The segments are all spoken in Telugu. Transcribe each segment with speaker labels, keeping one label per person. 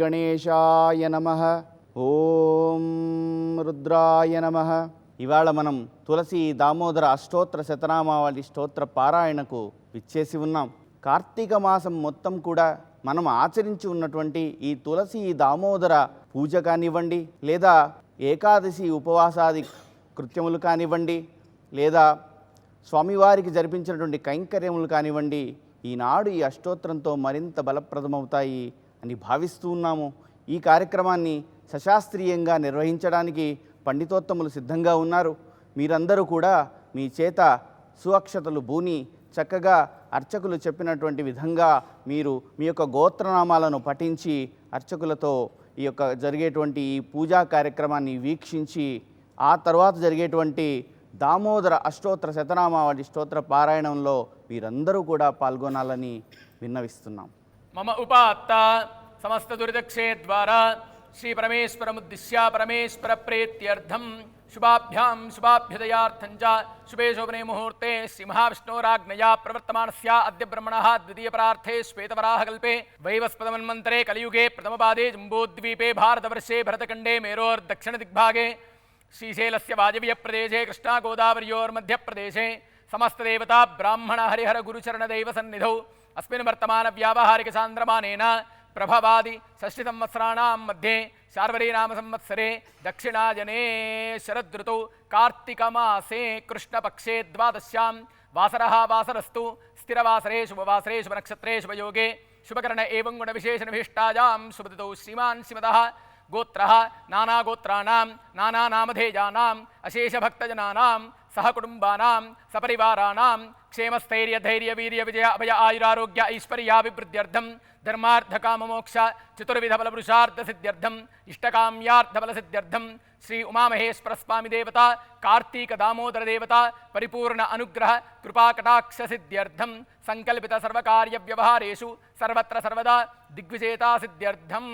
Speaker 1: గణేశాయ నమ. ఓం రుద్రాయ నమ. ఇవాళ మనం తులసి దామోదర అష్టోత్తర శతనామావళి స్తోత్ర పారాయణకు విచ్చేసి ఉన్నాం. కార్తీక మాసం మొత్తం కూడా మనం ఆచరించి ఉన్నటువంటి ఈ తులసి దామోదర పూజ కానివ్వండి లేదా ఏకాదశి ఉపవాసాది కృత్యములు కానివ్వండి లేదా స్వామివారికి జరిపించినటువంటి కైంకర్యములు కానివ్వండి ఈనాడు ఈ అష్టోత్తరంతో మరింత బలప్రదమవుతాయి అని భావిస్తూ ఉన్నాము. ఈ కార్యక్రమాన్ని సశాస్త్రీయంగా నిర్వహించడానికి పండితోత్తములు సిద్ధంగా ఉన్నారు. మీరందరూ కూడా మీ చేత సుఅక్షతలు బూని చక్కగా అర్చకులు చెప్పినటువంటి విధంగా మీరు మీ యొక్క గోత్రనామాలను పఠించి అర్చకులతో ఈ యొక్క జరిగేటువంటి ఈ పూజా కార్యక్రమాన్ని వీక్షించి ఆ తర్వాత జరిగేటువంటి దామోదర అష్టోత్తర శతనామావళి స్తోత్ర పారాయణంలో మీరందరూ కూడా పాల్గొనాలని విన్నవిస్తున్నాం.
Speaker 2: मम उपात्ता परमेश्वर श्रीपरमेश्वरमुद्दिश्य परमेश्वर प्रेत्यर्थम शुभाभ्याम च शुभे शोभने मुहूर्ते श्रीमहाविष्णोराज्ञया प्रवर्तमान अद्य ब्रह्मणः द्वितीयपरार्थे श्वेतवराहकल्पे वैवस्पदमन्मन्तरे कलियुगे प्रथमपादे जम्बोद्वीपे भारतवर्षे भरतखण्डे मेरोर्दक्षिणदिग्भागे श्रीशैलस्य हरिहर गुरुचरण समस्तदेवता सन्निधौ अस्मिन् वर्तमानव्यावहारिकसान्द्रमानेन प्रभवादि षष्टिसंवत्सराणां मध्ये शार्वरीनामसंवत्सरे दक्षिणाजने शरदृतौ कार्तिकमासे कृष्णपक्षे द्वादश्यां वासरः वासरस्तु, स्थिरवासरे शुभवासरे शुभ शुभनक्षत्रे शुभयोगे, शुभकर्ण एवं गुणविशेषणविशिष्टायां शुभदतौ श्रीमान् श्रीमतः गोत्रः, नानागोत्राणां नानानामधेयानाम् अशेषभक्तजनानां सहकुटुंबानां सपरिवाराणां क्षेमस्थैर्यधैर्यवीर्यविजय अभय, आयुरारोग्य, ऐश्वर्याभिवृद्ध्यर्थं धर्मार्थकाममोक्ष चतुर्विधफलपुरुषार्थसिद्ध्यर्थम् इष्टकाम्यार्थफलसिद्ध्यर्थं श्री उमामहेश्वरस्वामिदेवता कार्तीकदामोदरदेवता, परिपूर्ण अनुग्रह, कृपाकटाक्षसिद्ध्यर्थं सङ्कल्पितसर्वकार्यव्यवहारेषु सर्वत्र सर्वदा दिग्विजेतासिद्ध्यर्थं,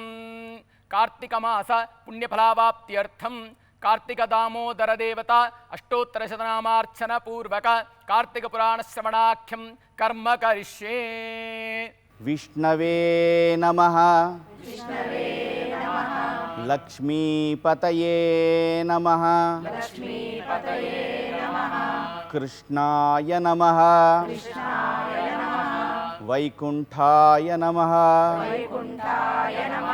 Speaker 2: कार्तिकमास पुण्यफलावाप्त्यर्थं కార్తీక దామోదర దేవత అష్టోత్తర శతనామార్చన పూర్వక కార్తీక పురాణ శ్రవణాఖ్యం కర్మ కరిష్యే
Speaker 1: విష్ణవే నమ లక్ష్మీపతయే నమ కృష్ణాయ నమ వైకుంఠాయ నమ.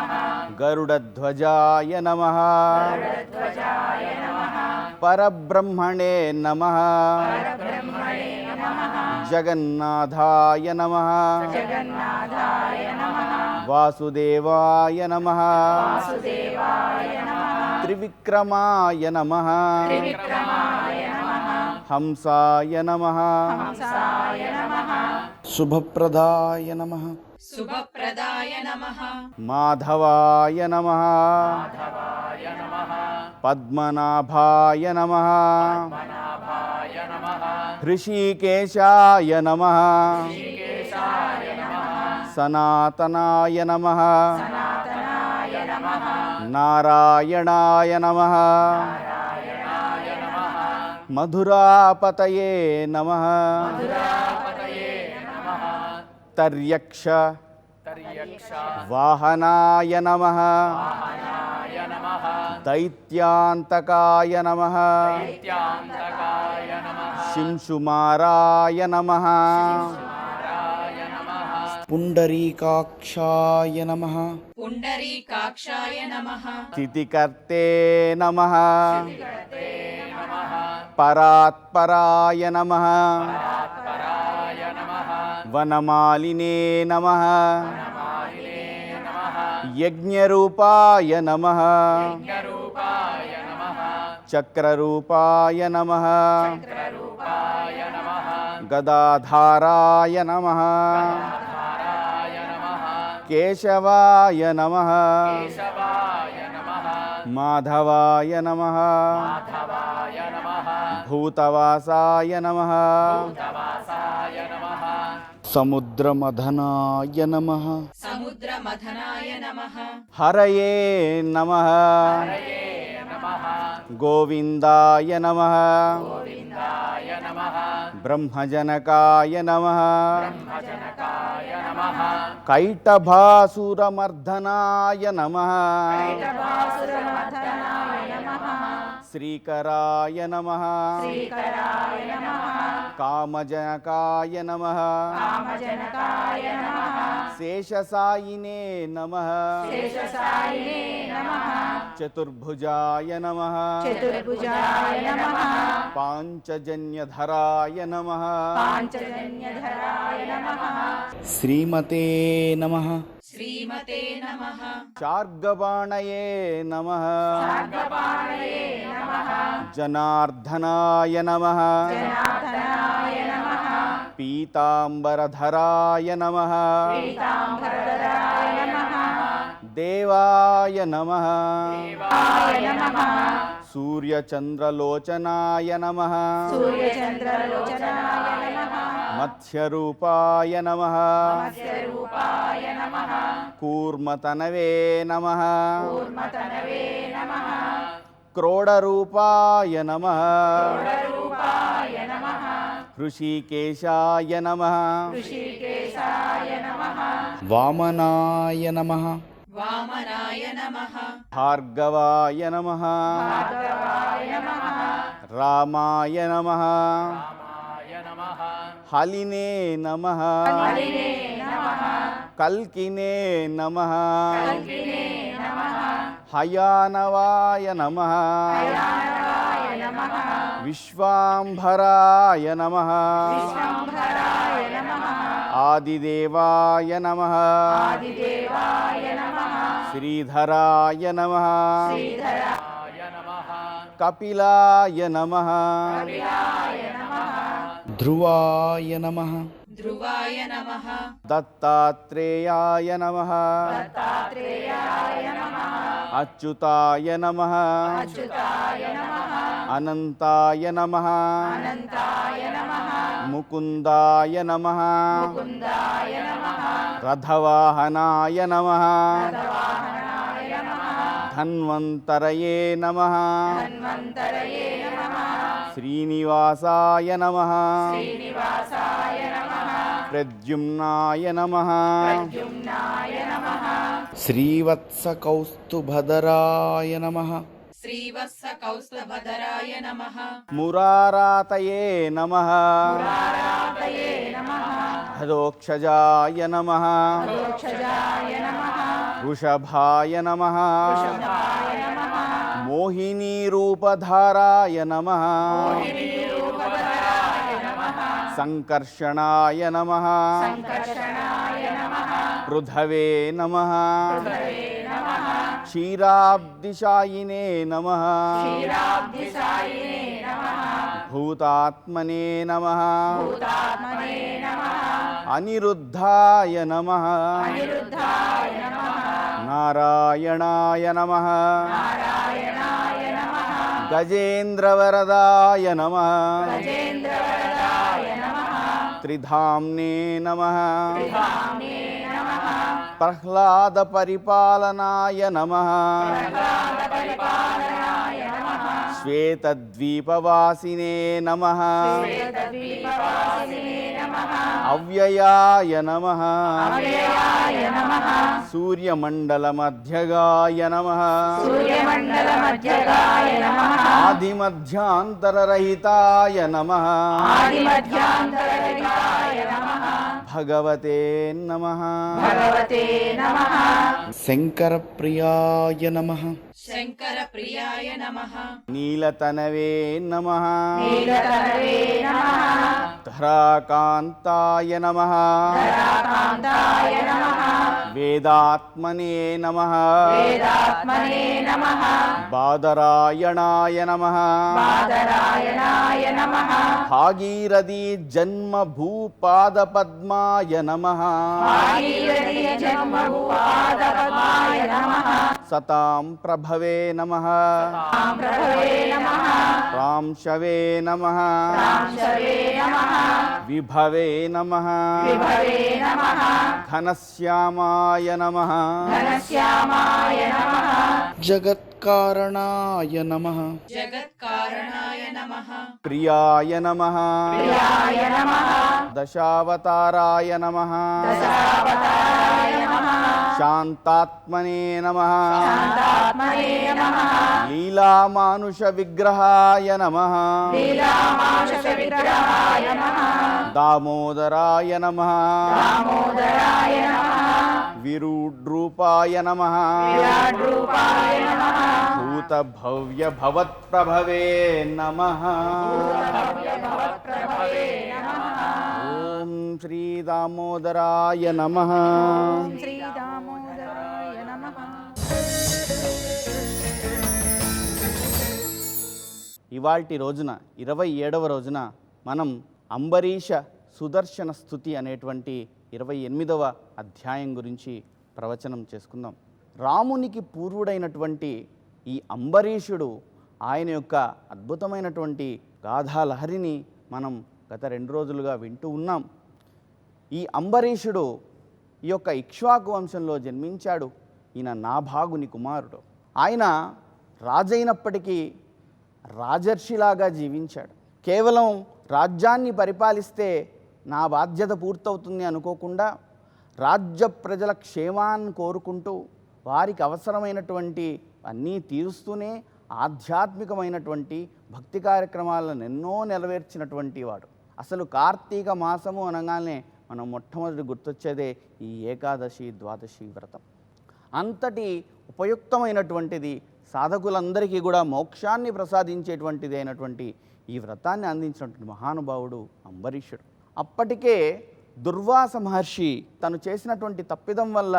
Speaker 1: గరుడధ్వజాయ నమ. పరబ్రహ్మణే నమ. జగన్నాథాయ నమ. వాసుదేవాయ నమ. త్రివిక్రమాయ నమ. హంసాయ నమ. శుభప్రదాయ నమ.
Speaker 3: శుభప్రదాయ నమః.
Speaker 1: మాధవాయ నమ. పద్మనాభాయ నమ. హృషికేశాయ నమ. సనాతనాయ నమ. నారాయణాయ నమ. మధురాపతయే నమ. తర్యక్ష
Speaker 2: తర్యక్ష
Speaker 1: వాహనాయ నమ దైత్యాంతకాయ నమ శింశుమారాయ నమ పుండరీకాక్షాయ నమ
Speaker 3: పుండరీకాక్షాయ నమః
Speaker 1: స్థితికర్తే నమ పరాత్పరాయ నమ వనమాలినే నమ యజ్ఞరూపాయ నమ చక్రరూపాయ నమ గదాధారాయ నమ కేశవాయ నమ మాధవాయ నమ భూతవాసాయ నమ సముద్రమధనాయ నమ.
Speaker 3: సముద్రమథనాయ నమః.
Speaker 1: హరయే నమ. గోవిందాయ నమ. బ్రహ్మజనకాయ నమ.
Speaker 2: नमः
Speaker 1: కైటభాసురమర్దనాయ నమ. శ్రీకరాయ నమ. కామజనకాయ నమ శేషసాయినే నమ చతుర్భుజాయ నమ
Speaker 4: చతుర్భుజాయ నమః
Speaker 1: పాంచజన్యధరాయ నమ
Speaker 4: పాంచజన్యధరాయ నమః
Speaker 1: శ్రీమతే నమ
Speaker 3: శ్రీమతే నమః
Speaker 1: చార్గబాణయే నమ జనార్దనాయ నమ
Speaker 4: జనార్దనాయ నమః
Speaker 1: పీతాంబరధరాయ నమ. దేవాయ నమ. సూర్యచంద్రలోచనాయ నమ. మత్స్యరూపాయ నమ. కూర్మతనవే నమ. క్రోడరూపాయ నమ.
Speaker 4: రూపాయ నమః.
Speaker 1: ऋषिकेशाय नमः।
Speaker 4: ऋषिकेशाय नमः।
Speaker 1: वामनाय नमः।
Speaker 3: वामनाय नमः।
Speaker 1: भार्गवाय नमः।
Speaker 4: भार्गवाय नमः।
Speaker 1: रामाय नमः।
Speaker 2: रामाय नमः।
Speaker 1: हलिने नमः।
Speaker 4: हलिने नमः।
Speaker 1: कल्किने नमः।
Speaker 4: कल्किने नमः।
Speaker 1: हयानवाय नमः।
Speaker 4: हयानवाय नमः।
Speaker 1: విశ్వాంభరాయ నమ. ఆదిదేవాయ నమ. శ్రీధరాయ నమ. కపిలాయ నమ. ధ్రువాయ నమ.
Speaker 3: ధ్రువాయ నమ.
Speaker 1: దత్తాత్రేయాయ నమ. అచ్యుతాయ నమ.
Speaker 4: అచ్యుతాయ నమ.
Speaker 1: అనంతాయ నమ. ముకుందాయ నమ. రథవాహనాయ నమ. ధన్వంతరయే నమ. శ్రీనివాసాయ నమ. ప్రద్యుమ్నాయ నమః. శ్రీవత్సకౌస్తుభదరాయ నమ.
Speaker 3: శ్రీవత్స కౌస్తభధరాయ నమః
Speaker 1: మురారాతయే నమ
Speaker 4: రారాతయే నమః
Speaker 1: హదోక్షజాయ నమ
Speaker 4: మోక్షజాయ నమః
Speaker 1: వృషభాయ నమ
Speaker 4: వృషభాయ నమః
Speaker 1: మోహినీరూపధారాయ నమ
Speaker 4: రూపధరాయ నమః
Speaker 1: సంకర్షణాయ నమ
Speaker 4: సంకర్షణాయ నమః
Speaker 1: పృథవే నమ
Speaker 4: హృదయే నమః
Speaker 1: క్షీరాబ్దిశాయినే నమ. భూతాత్మనే నమ. అనిరుద్ధాయ నమ. నారాయణాయ నమ. గజేంద్రవరదాయ నమ. త్రిధామ్నే నమః. ప్రహ్లాద పరిపాలనాయ నమ. శ్వేతద్వీపవాసినే నమ. అవ్యయాయ నమ. సూర్యమండలమధ్యగాయ నమ. ఆదిమధ్యాంతరరహితాయ నమ. భగవతే నమ.
Speaker 4: భగవతే నమః.
Speaker 1: శంకరప్రియాయ నమ.
Speaker 3: శంకర ప్రియాయ నమః.
Speaker 1: నీలతనవే నమ.
Speaker 4: నీలకరవే నమః.
Speaker 1: ధరాకాంతాయ నమ వేదాత్మనే నమ బాదరాయణాయ నమ భాగీరథీ జన్మ
Speaker 4: భాగీరథీ జన్మభూపాదపద్మాయ నమః
Speaker 1: సతాం ప్రభవే నమ
Speaker 4: ప్రభవే నమః
Speaker 1: రాంశవే నమ
Speaker 4: రాంశవే నమః
Speaker 1: విభవే నమ
Speaker 4: విభవే నమః
Speaker 1: ఘనశ్యామాయ నమ
Speaker 4: ఘనశ్యామాయ నమః
Speaker 1: జగత్కారణాయ నమ
Speaker 3: జగత్కారణాయ నమః
Speaker 1: ప్రియాయ శాంతాత్మనే నమ లీలామానుష విగ్రహాయ నమ దామోదరాయ నమ
Speaker 4: దామోదరాయ నమః
Speaker 1: విరూడ్రూపాయ నమ శ్రీ దామోదరాయ నమ.
Speaker 4: శ్రీ దామోదరాయ నమః.
Speaker 1: ఇవాల్టి రోజున ఇరవై ఏడవ రోజున మనం అంబరీష సుదర్శన స్థుతి అనేటువంటి ఇరవై ఎనిమిదవ అధ్యాయం గురించి ప్రవచనం చేసుకుందాం. రామునికి పూర్వుడైనటువంటి ఈ అంబరీషుడు ఆయన యొక్క అద్భుతమైనటువంటి గాథాలహరిని మనం గత రెండు రోజులుగా వింటూ ఉన్నాం. ఈ అంబరీషుడు ఈ యొక్క ఇక్ష్వాకు వంశంలో జన్మించాడు. ఈయన నాభాగుని కుమారుడు. ఆయన రాజైనప్పటికీ రాజర్షిలాగా జీవించాడు. కేవలం రాజ్యాన్ని పరిపాలిస్తే నా బాధ్యత పూర్తవుతుంది అనుకోకుండా రాజ్య ప్రజల క్షేమాన్ని కోరుకుంటూ వారికి అవసరమైనటువంటి అన్నీ తీరుస్తూనే ఆధ్యాత్మికమైనటువంటి భక్తి కార్యక్రమాలను ఎన్నో నెరవేర్చినటువంటి వాడు. అసలు కార్తీక మాసము అనగానే మనం మొట్టమొదటి గుర్తొచ్చేదే ఈ ఏకాదశి ద్వాదశి వ్రతం. అంతటి ఉపయుక్తమైనటువంటిది సాధకులందరికీ కూడా మోక్షాన్ని ప్రసాదించేటువంటిది అయినటువంటి ఈ వ్రతాన్ని అందించినటువంటి మహానుభావుడు అంబరీషుడు. అప్పటికే దుర్వాస మహర్షి తను చేసినటువంటి తప్పిదం వల్ల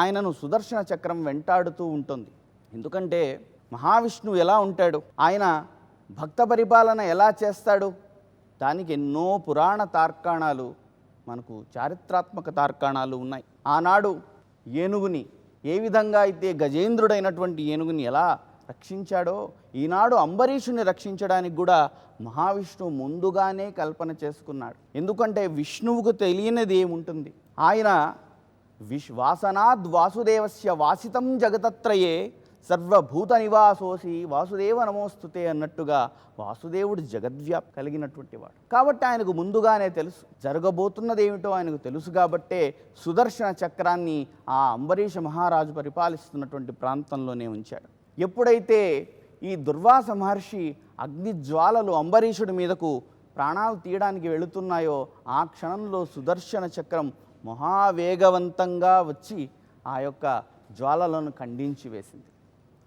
Speaker 1: ఆయనను సుదర్శన చక్రం వెంటాడుతూ ఉంటుంది. ఎందుకంటే మహావిష్ణువు ఎలా ఉంటాడు? ఆయన భక్త పరిపాలన ఎలా చేస్తాడు? దానికి ఎన్నో పురాణ తార్కాణాలు మనకు చారిత్రాత్మక తార్కాణాలు ఉన్నాయి. ఆనాడు ఏనుగుని ఏ విధంగా అయితే గజేంద్రుడైనటువంటి ఏనుగుని ఎలా రక్షించాడో ఈనాడు అంబరీషుని రక్షించడానికి కూడా మహావిష్ణువు ముందుగానే కల్పన చేసుకున్నాడు. ఎందుకంటే విష్ణువుకు తెలియనిది ఏముంటుంది? ఆయన విశ్వాసనాద్ వాసుదేవస్య వాసితం జగతత్రయే సర్వభూత నివాసోసి వాసుదేవ నమోస్తుతే అన్నట్టుగా వాసుదేవుడు జగద్వ్యాప్ కలిగినటువంటి వాడు. కాబట్టి ఆయనకు ముందుగానే తెలుసు జరగబోతున్నది ఏమిటో ఆయనకు తెలుసు కాబట్టే సుదర్శన చక్రాన్ని ఆ అంబరీష మహారాజు పరిపాలిస్తున్నటువంటి ప్రాంతంలోనే ఉంచాడు. ఎప్పుడైతే ఈ దుర్వాస మహర్షి అగ్ని జ్వాలలు అంబరీషుడి మీదకు ప్రాణాలు తీయడానికి వెళుతున్నాయో ఆ క్షణంలో సుదర్శన చక్రం మహావేగవంతంగా వచ్చి ఆ యొక్క జ్వాలలను ఖండించి వేసింది.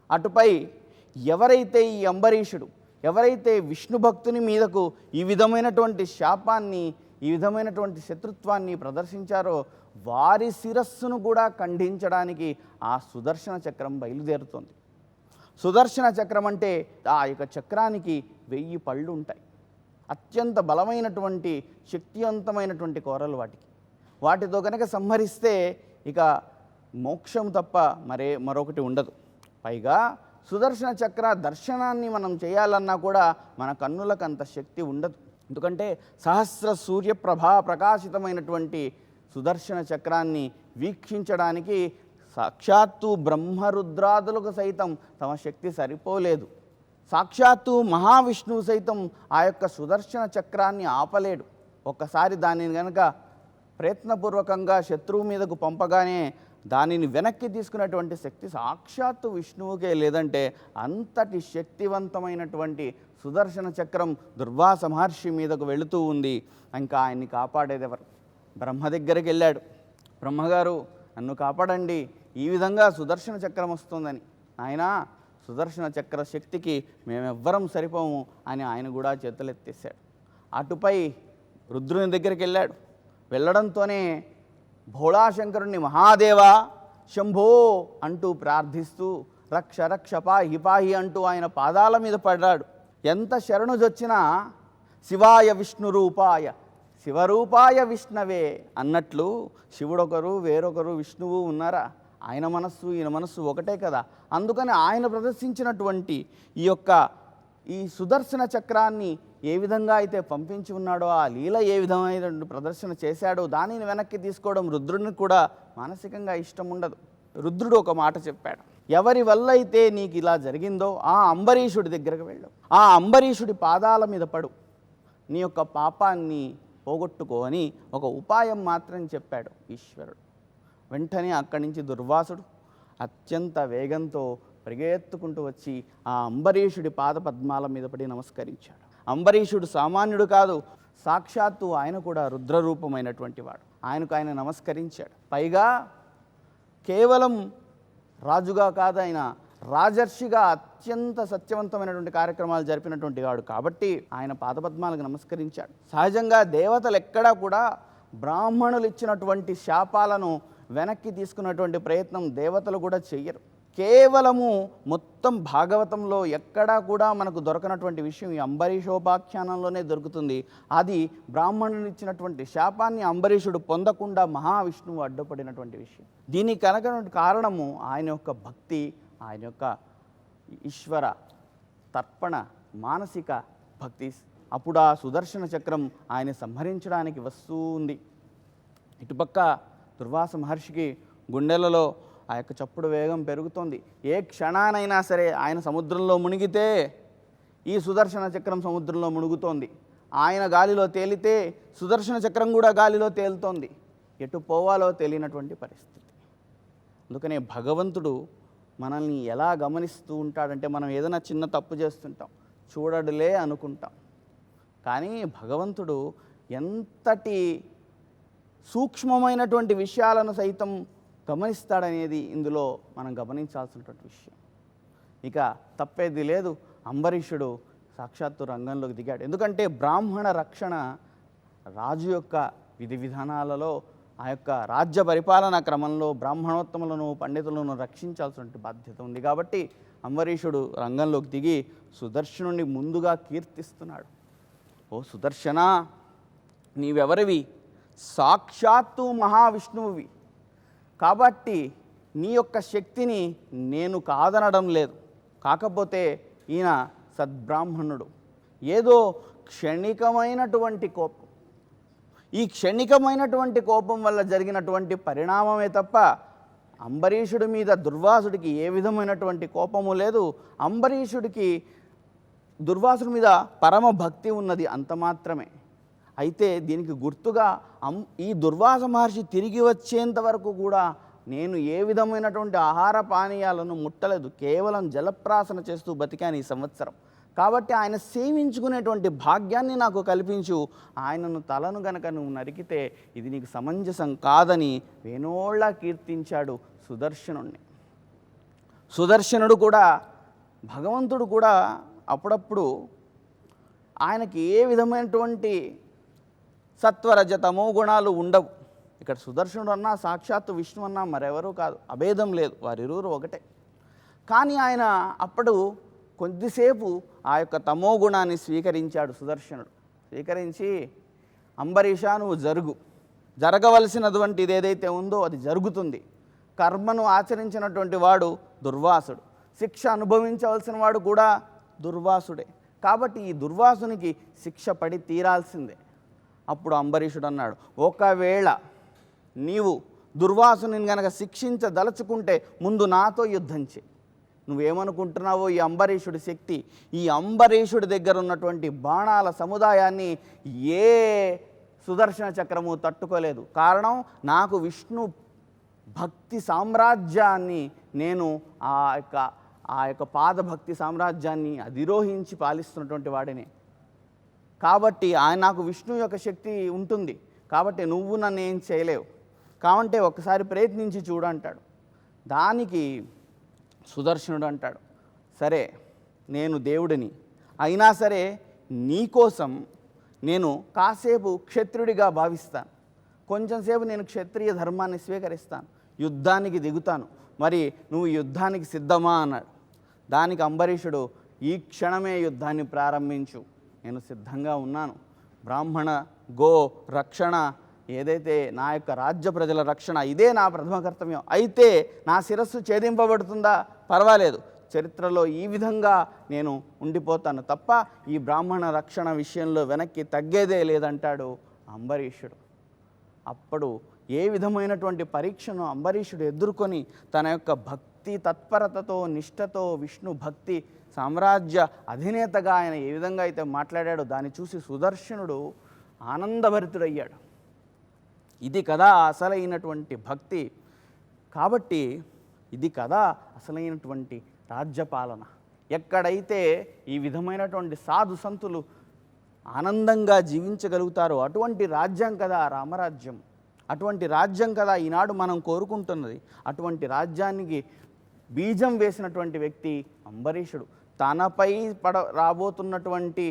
Speaker 1: అటుపై ఎవరైతే ఈ అంబరీషుడు ఎవరైతే విష్ణు భక్తుని మీదకు ఈ విధమైనటువంటి శాపాన్ని ఈ విధమైనటువంటి శత్రుత్వాన్ని ప్రదర్శించారో వారి శిరస్సును కూడా ఖండించడానికి ఆ సుదర్శన చక్రం బయలుదేరుతుంది. సుదర్శన చక్రం అంటే ఆ యొక్క చక్రానికి వెయ్యి పళ్ళు ఉంటాయి. అత్యంత బలమైనటువంటి శక్తివంతమైనటువంటి కోరలు వాటికి. వాటితో కనుక సంహరిస్తే ఇక మోక్షం తప్ప మరే మరొకటి ఉండదు. పైగా సుదర్శన చక్ర దర్శనాన్ని మనం చేయాలన్నా కూడా మన కన్నులకు అంత శక్తి ఉండదు. ఎందుకంటే సహస్ర సూర్యప్రభా ప్రకాశితమైనటువంటి సుదర్శన చక్రాన్ని వీక్షించడానికి సాక్షాత్తు బ్రహ్మరుద్రాదులకు సైతం తమ శక్తి సరిపోలేదు. సాక్షాత్తు మహావిష్ణువు సైతం ఆ యొక్క సుదర్శన చక్రాన్ని ఆపలేడు. ఒక్కసారి దానిని గనక ప్రయత్నపూర్వకంగా శత్రువు మీదకు పంపగానే దానిని వెనక్కి తీసుకున్నటువంటి శక్తి సాక్షాత్తు విష్ణువుకే లేదంటే అంతటి శక్తివంతమైనటువంటి సుదర్శన చక్రం దుర్వాస మహర్షి మీదకు వెళుతూ ఉంది. ఇంకా ఆయన్ని కాపాడేది ఎవరు బ్రహ్మ దగ్గరికి వెళ్ళాడు. బ్రహ్మగారు నన్ను కాపాడండి. ఈ విధంగా సుదర్శన చక్రం వస్తుందని. ఆయన సుదర్శన చక్ర శక్తికి మేమెవ్వరం సరిపోము అని ఆయన కూడా చేతులెత్తేశాడు. అటుపై రుద్రుని దగ్గరికి వెళ్ళాడు. వెళ్ళడంతోనే భోళాశంకరుణ్ణి మహాదేవా శంభో అంటూ ప్రార్థిస్తూ రక్ష రక్ష పాహి పాహి అంటూ ఆయన పాదాల మీద పడ్డాడు. ఎంత శరణుజొచ్చినా శివాయ విష్ణు రూపాయ శివరూపాయ విష్ణవే అన్నట్లు శివుడొకరు వేరొకరు విష్ణువు ఉన్నారా? ఆయన మనస్సు ఈయన మనస్సు ఒకటే కదా. అందుకని ఆయన ప్రదర్శించినటువంటి ఈ యొక్క ఈ సుదర్శన చక్రాన్ని ఏ విధంగా అయితే పంపించి ఉన్నాడో ఆ లీల ఏ విధమైన ప్రదర్శన చేశాడో దానిని వెనక్కి తీసుకోవడం రుద్రుని కూడా మానసికంగా ఇష్టం ఉండదు. రుద్రుడు ఒక మాట చెప్పాడు ఎవరి వల్ల అయితే నీకు ఇలా జరిగిందో ఆ అంబరీషుడి దగ్గరకు వెళ్ళు. ఆ అంబరీషుడి పాదాల మీద పడు. నీ యొక్క పాపాన్ని పోగొట్టుకో అని ఒక ఉపాయం మాత్రం చెప్పాడు ఈశ్వరుడు. వెంటనే అక్కడి నుంచి దుర్వాసుడు అత్యంత వేగంతో పరిగెత్తుకుంటూ వచ్చి ఆ అంబరీషుడి పాద పద్మాల మీద పడి నమస్కరించాడు. అంబరీషుడు సామాన్యుడు కాదు సాక్షాత్తు ఆయన కూడా రుద్రరూపమైనటువంటి వాడు. ఆయనకు ఆయన నమస్కరించాడు. పైగా కేవలం రాజుగా కాదు ఆయన రాజర్షిగా అత్యంత సత్యవంతమైనటువంటి కార్యక్రమాలు జరిపినటువంటి వాడు కాబట్టి ఆయన పాదపద్మాలకు నమస్కరించాడు. సహజంగా దేవతలు ఎక్కడా కూడా బ్రాహ్మణులు ఇచ్చినటువంటి శాపాలను వెనక్కి తీసుకున్నటువంటి ప్రయత్నం దేవతలు కూడా చెయ్యరు. కేవలము మొత్తం భాగవతంలో ఎక్కడా కూడా మనకు దొరకనటువంటి విషయం ఈ అంబరీషోపాఖ్యానంలోనే దొరుకుతుంది. అది బ్రాహ్మణుని ఇచ్చినటువంటి శాపాన్ని అంబరీషుడు పొందకుండా మహావిష్ణువు అడ్డుపడినటువంటి విషయం. దీనికి కనుక కారణము ఆయన యొక్క భక్తి ఆయన యొక్క ఈశ్వర తర్పణ మానసిక భక్తి. అప్పుడు ఆ సుదర్శన చక్రం ఆయన సంహరించడానికి వస్తూ ఉంది. ఇటుపక్క దుర్వాస మహర్షికి గుండెలలో ఆ యొక్క చప్పుడు వేగం పెరుగుతోంది. ఏ క్షణానైనా సరే ఆయన సముద్రంలో మునిగితే ఈ సుదర్శన చక్రం సముద్రంలో మునుగుతోంది. ఆయన గాలిలో తేలితే సుదర్శన చక్రం కూడా గాలిలో తేలుతోంది. ఎటు పోవాలో తెలియనటువంటి పరిస్థితి. అందుకనే భగవంతుడు మనల్ని ఎలా గమనిస్తూ ఉంటాడంటే మనం ఏదైనా చిన్న తప్పు చేస్తుంటాం చూడడులే అనుకుంటాం. కానీ భగవంతుడు ఎంతటి సూక్ష్మమైనటువంటి విషయాలను సైతం గమనిస్తాడనేది ఇందులో మనం గమనించాల్సినటువంటి విషయం. ఇక తప్పేది లేదు. అంబరీషుడు సాక్షాత్తు రంగంలోకి దిగాడు. ఎందుకంటే బ్రాహ్మణ రక్షణ రాజు యొక్క విధి విధానాలలో ఆ యొక్క రాజ్య పరిపాలనా క్రమంలో బ్రాహ్మణోత్తములను పండితులను రక్షించాల్సినటువంటి బాధ్యత ఉంది కాబట్టి అంబరీషుడు రంగంలోకి దిగి సుదర్శనుని ముందుగా కీర్తిస్తున్నాడు. ఓ సుదర్శన నీవెవరివి? సాక్షాత్తు మహావిష్ణువువి. కాబట్టి నీ యొక్క శక్తిని నేను కాదనడం లేదు. కాకపోతే ఈయన సద్బ్రాహ్మణుడు. ఏదో క్షణికమైనటువంటి కోపం. ఈ క్షణికమైనటువంటి కోపం వల్ల జరిగినటువంటి పరిణామమే తప్ప అంబరీషుడి మీద దుర్వాసుడికి ఏ విధమైనటువంటి కోపము లేదు. అంబరీషుడికి దుర్వాసుడి మీద పరమ భక్తి ఉన్నది అంత మాత్రమే. అయితే దీనికి గుర్తుగా అం ఈ దుర్వాస మహర్షి తిరిగి వచ్చేంత వరకు కూడా నేను ఏ విధమైనటువంటి ఆహార పానీయాలను ముట్టలేదు కేవలం జలప్రాసన చేస్తూ బతికాను ఈ సంవత్సరం. కాబట్టి ఆయన సేవించుకునేటువంటి భాగ్యాన్ని నాకు కల్పించు ఆయనను తలను గనక నువ్వు నరికితే ఇది నీకు సమంజసం కాదని వేణోళ్ళ కీర్తించాడు సుదర్శనుణ్ణి. సుదర్శనుడు కూడా భగవంతుడు కూడా అప్పుడప్పుడు ఆయనకి ఏ విధమైనటువంటి సత్వరజతమో గుణాలు ఉండవు. ఇక్కడ సుదర్శనుడు అన్నా సాక్షాత్తు విష్ణు అన్నా మరెవరూ కాదు. అభేదం లేదు. వారిరువురు ఒకటే. కానీ ఆయన అప్పుడు కొద్దిసేపు ఆ యొక్క తమో గుణాన్ని స్వీకరించాడు సుదర్శనుడు. స్వీకరించి అంబరీష నువ్వు జరుగు. జరగవలసినటువంటిది ఏదైతే ఉందో అది జరుగుతుంది. కర్మను ఆచరించినటువంటి వాడు దుర్వాసుడు. శిక్ష అనుభవించవలసిన వాడు కూడా దుర్వాసుడే. కాబట్టి ఈ దుర్వాసునికి శిక్ష పడి తీరాల్సిందే. అప్పుడు అంబరీషుడు అన్నాడు ఒకవేళ నీవు దుర్వాసుని గనక శిక్షించదలుచుకుంటే ముందు నాతో యుద్ధం చే నువ్వేమనుకుంటున్నావో ఈ అంబరీషుడి శక్తి ఈ అంబరీషుడి దగ్గర ఉన్నటువంటి బాణాల సముదాయాన్ని ఏ సుదర్శన చక్రము తట్టుకోలేదు. కారణం నాకు విష్ణు భక్తి సామ్రాజ్యాన్ని నేను ఆ యొక్క ఆ యొక్క పాదభక్తి సామ్రాజ్యాన్ని అధిరోహించి పాలిస్తున్నటువంటి వాడిని. కాబట్టి ఆయన నాకు విష్ణు యొక్క శక్తి ఉంటుంది. కాబట్టి నువ్వు నన్ను ఏం చేయలేవు. కావంటే ఒకసారి ప్రయత్నించి చూడు అంటాడు. దానికి సుదర్శనుడు అంటాడు సరే నేను దేవుడిని. అయినా సరే నీకోసం నేను కాసేపు క్షత్రుడిగా భావిస్తాను. కొంచెంసేపు నేను క్షత్రియ ధర్మాన్ని స్వీకరిస్తాను. యుద్ధానికి దిగుతాను. మరి నువ్వు యుద్ధానికి సిద్ధమా? అన్నాడు. దానికి అంబరీషుడు ఈ క్షణమే యుద్ధాన్ని ప్రారంభించు. నేను సిద్ధంగా ఉన్నాను. బ్రాహ్మణ గో రక్షణ ఏదైతే నా యొక్క రాజ్య ప్రజల రక్షణ ఇదే నా ప్రథమ కర్తవ్యం. అయితే నా శిరస్సు ఛేదింపబడుతుందా? పర్వాలేదు. చరిత్రలో ఈ విధంగా నేను ఉండిపోతాను తప్ప ఈ బ్రాహ్మణ రక్షణ విషయంలో వెనక్కి తగ్గేదే లేదంటాడు అంబరీషుడు. అప్పుడు ఏ విధమైనటువంటి పరీక్షను అంబరీషుడు ఎదుర్కొని తన యొక్క భక్తి తత్పరతతో నిష్ఠతో విష్ణు భక్తి సామ్రాజ్య అధినేతగా ఆయన ఏ విధంగా అయితే మాట్లాడాడో దాన్ని చూసి సుదర్శనుడు ఆనందభరితుడయ్యాడు. ఇది కదా అసలైనటువంటి భక్తి. కాబట్టి ఇది కదా అసలైనటువంటి రాజ్యపాలన. ఎక్కడైతే ఈ విధమైనటువంటి సాధు సంతులు ఆనందంగా జీవించగలుగుతారో అటువంటి రాజ్యం కదా రామరాజ్యం. అటువంటి రాజ్యం కదా ఈనాడు మనం కోరుకుంటున్నది. అటువంటి రాజ్యానికి బీజం వేసినటువంటి వ్యక్తి అంబరీషుడు. తనపై పడ రాబోతున్నటువంటి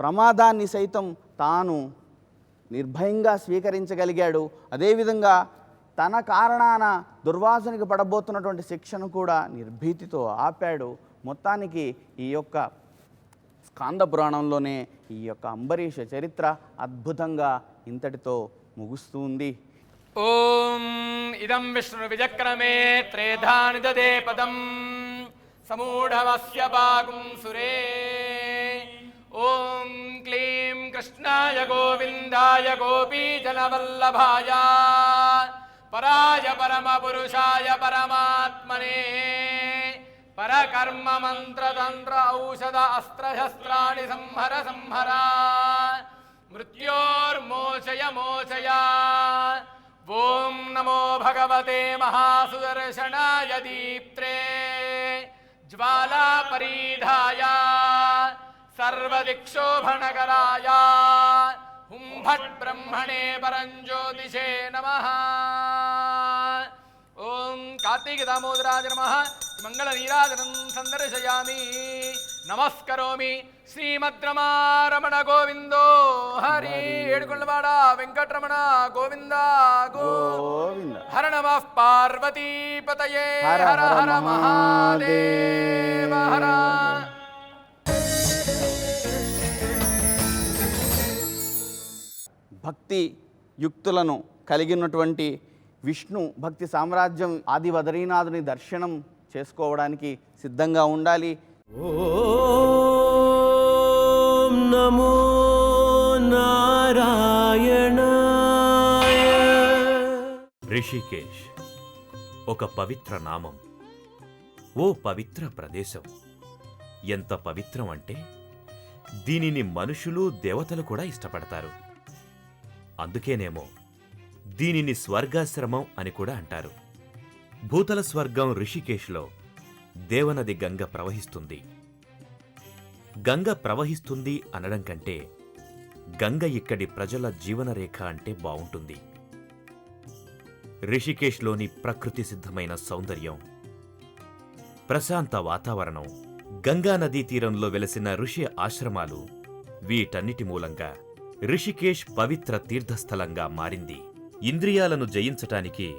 Speaker 1: ప్రమాదాన్ని సైతం తాను నిర్భయంగా స్వీకరించగలిగాడు. అదేవిధంగా తన కారణాన దుర్వాసనకి పడబోతున్నటువంటి శిక్షను కూడా నిర్భీతితో ఆపాడు. మొత్తానికి ఈ యొక్క స్కాంద పురాణంలోనే ఈ యొక్క అంబరీష చరిత్ర అద్భుతంగా ఇంతటితో ముగుస్తూ ఉంది.
Speaker 2: ఓం ఇదం విష్ణు విచక్రమే త్రేధాని దదే పదం. समूढमस्य पागुंसुरे ॐ क्लीं कृष्णाय गोविन्दाय गोपीजनवल्लभाय पराय परमपुरुषाय परमात्मने। परकर्म मन्त्रतन्त्र अस्त्र अस्त्रशस्त्राणि संहर संहरा। मृत्योर्मोचय मोचया। ॐ नमो भगवते महासुदर्शनाय दीप्त्रे। దీప్త్రే జ్వాలాపరీధాయ సర్వదిక్షోభణకరాయ హుంభట్ బ్రహ్మణే పరంజ్యోతిషే నమ ఓం కార్తీక దామోదరాజ నమ మంగళ నీరాజనం సందర్శయామి. నమస్కరోమి శ్రీమద్రమారమణ గోవిందో హరి. ఏడుకొండవాడ వెంకటరమణ గోవింద
Speaker 1: గోవింద.
Speaker 2: హర నమ పార్వతీపతయే.
Speaker 1: హర
Speaker 2: హర మహాదేవ హర.
Speaker 1: భక్తి యుక్తులను కలిగినటువంటి విష్ణు భక్తి సామ్రాజ్యం ఆది బదరీనాథుని దర్శనం చేసుకోవడానికి సిద్ధంగా ఉండాలి.
Speaker 5: నమో నారాయణ
Speaker 6: రిషికేశ్ ఒక పవిత్ర నామం. ఓ పవిత్ర ప్రదేశం. ఎంత పవిత్రం అంటే దీనిని మనుషులు దేవతలు కూడా ఇష్టపడతారు. అందుకేనేమో దీనిని స్వర్గాశ్రమం అని కూడా అంటారు. భూతల స్వర్గం రిషికేశ్లో దేవనది గంగ ప్రవహిస్తుంది. గంగ ప్రవహిస్తుంది అనడం కంటే గంగ ఇక్కడి ప్రజల జీవనరేఖ అంటే బావుంటుంది. రిషికేశ్లోని ప్రకృతి సిద్ధమైన సౌందర్యం ప్రశాంత వాతావరణం గంగా నదీ తీరంలో వెలసిన ఋషి ఆశ్రమాలు వీటన్నిటి మూలంగా రిషికేశ్ పవిత్ర తీర్థస్థలంగా మారింది. ఇంద్రియాలను జయించటానికి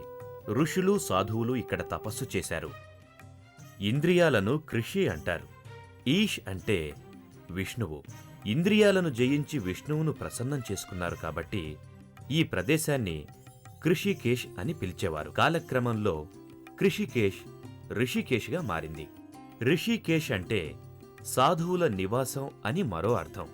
Speaker 6: ఋషులు సాధువులు ఇక్కడ తపస్సు చేశారు. ఇంద్రియాలను కృషి అంటారు. ఈష్ అంటే విష్ణువు. ఇంద్రియాలను జయించి విష్ణువును ప్రసన్నం చేసుకున్నారు కాబట్టి ఈ ప్రదేశాన్ని కృషికేష్ అని పిలిచేవారు. కాలక్రమంలో కృషికేష్ ఋషికేష్గా మారింది. ఋషికేష్ అంటే సాధువుల నివాసం అని మరో అర్థం.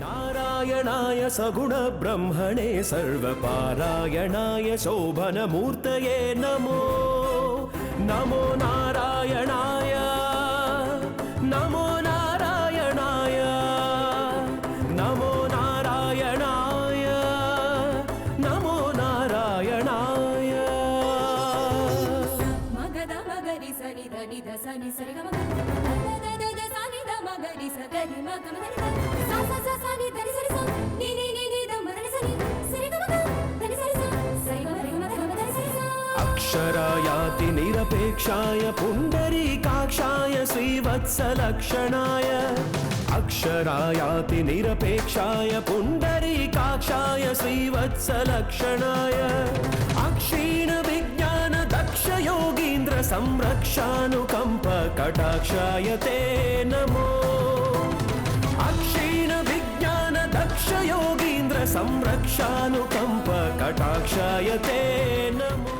Speaker 5: नारायणाय सगुणब्रह्मणे सर्वपारायणाय शोभनमूर्तये नमो नमो नारायणाय नमो नारायणाय नमो नारायणाय नमो नारायणाय
Speaker 7: मगद मगरि सनि धनि धनि सनि सरि गम
Speaker 5: गरि सगरि मगम అక్షరాయాతి నిరపేక్షాయ పుండరీకాక్షాయ శ్రీవత్సలక్షణాయ. అక్షరాయాతి నిరపేక్షాయ పుండరీకాక్షాయ శ్రీవత్సలక్షణాయ. అక్షీణ విజ్ఞాన దక్ష యోగీంద్ర సంరక్షానుకంప కటాక్షాయ తే నమో योगीन्द्र संरक्षानुकम्प कटाक्षाय ते नमो